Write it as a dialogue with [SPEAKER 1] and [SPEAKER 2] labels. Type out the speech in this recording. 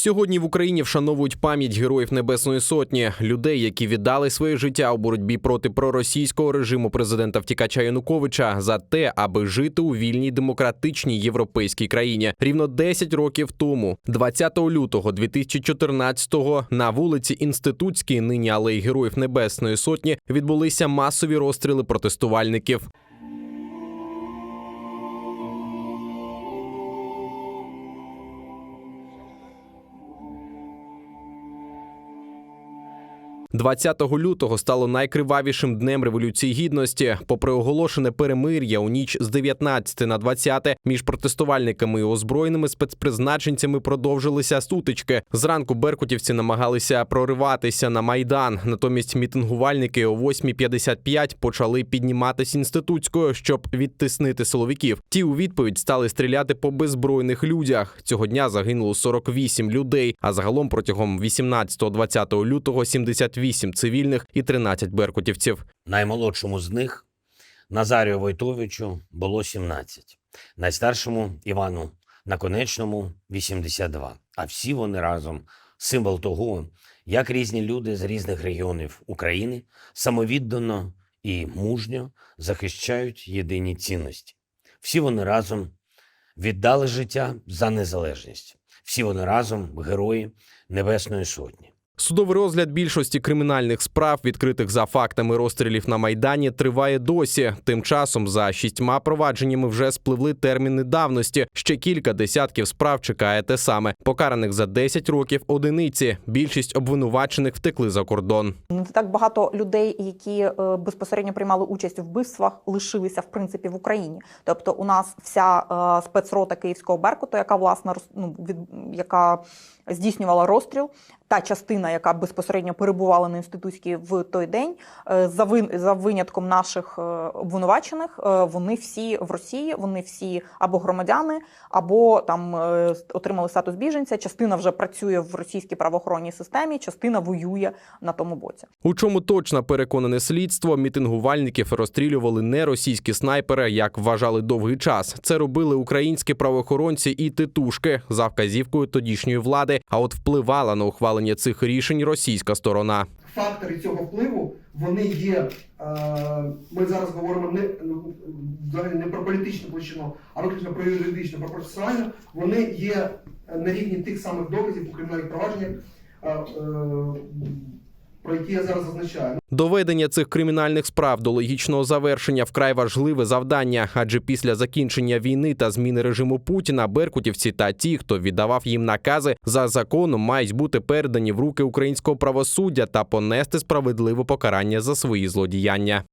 [SPEAKER 1] Сьогодні в Україні вшановують пам'ять героїв Небесної Сотні, людей, які віддали своє життя у боротьбі проти проросійського режиму президента втікача Януковича за те, аби жити у вільній демократичній європейській країні. Рівно 10 років тому, 20 лютого 2014-го, на вулиці Інститутській, нині алеї Героїв Небесної Сотні, відбулися масові розстріли протестувальників. – 20 лютого стало найкривавішим днем революції гідності. Попри оголошене перемир'я у ніч з 19 на 20 між протестувальниками і озброєними спецпризначенцями продовжилися сутички. Зранку беркутівці намагалися прориватися на майдан. Натомість мітингувальники о 8.55 почали підніматись інститутською, щоб відтиснити силовиків. Ті у відповідь стали стріляти по беззбройних людях. Цього дня загинуло 48 людей. А загалом протягом 18-20 лютого 78 цивільних і 13 беркутівців.
[SPEAKER 2] Наймолодшому з них Назарію Войтовичу було 17, найстаршому Івану Наконечному 82. А всі вони разом символ того, як різні люди з різних регіонів України самовіддано і мужньо захищають єдині цінності. Всі вони разом віддали життя за незалежність. Всі вони разом герої Небесної Сотні.
[SPEAKER 1] Судовий розгляд більшості кримінальних справ, відкритих за фактами розстрілів на майдані, триває досі. Тим часом за шістьма провадженнями вже спливли терміни давності. Ще кілька десятків справ чекає те саме. Покараних за 10 років одиниці. Більшість обвинувачених втекли за кордон.
[SPEAKER 3] Не так багато людей, які е, безпосередньо приймали участь у вбивствах, лишилися в принципі в Україні. Тобто, у нас вся е, спецрота Київського Беркуту, яка власне ну, від, яка здійснювала розстріл, та частина, яка безпосередньо перебувала на інститутській в той день, е, за вин за винятком наших е, обвинувачених, е, вони всі в Росії, вони всі або громадяни, або там отримали статус біженця. Частина вже працює в російській правоохоронній системі, частина воює на тому боці.
[SPEAKER 1] У чому точно переконане слідство, мітингувальників розстрілювали не російські снайпери, як вважали довгий час. Це робили українські правоохоронці і титушки за вказівкою тодішньої влади. А от впливала на ухвалення цих рішень російська сторона.
[SPEAKER 4] фактори цього впливу вони є. е, Ми зараз говоримо не ну, взагалі не про політичну площину, а виключно про юридичну, про процесуальну. Вони є на рівні тих самих доказів у кримінальних провадженнях, е, е, про які я зараз зазначаю.
[SPEAKER 1] Доведення цих кримінальних справ до логічного завершення вкрай важливе завдання, адже після закінчення війни та зміни режиму Путіна беркутівці та ті, хто віддавав їм накази за законом, мають бути передані в руки українського правосуддя та понести справедливе покарання за свої злодіяння.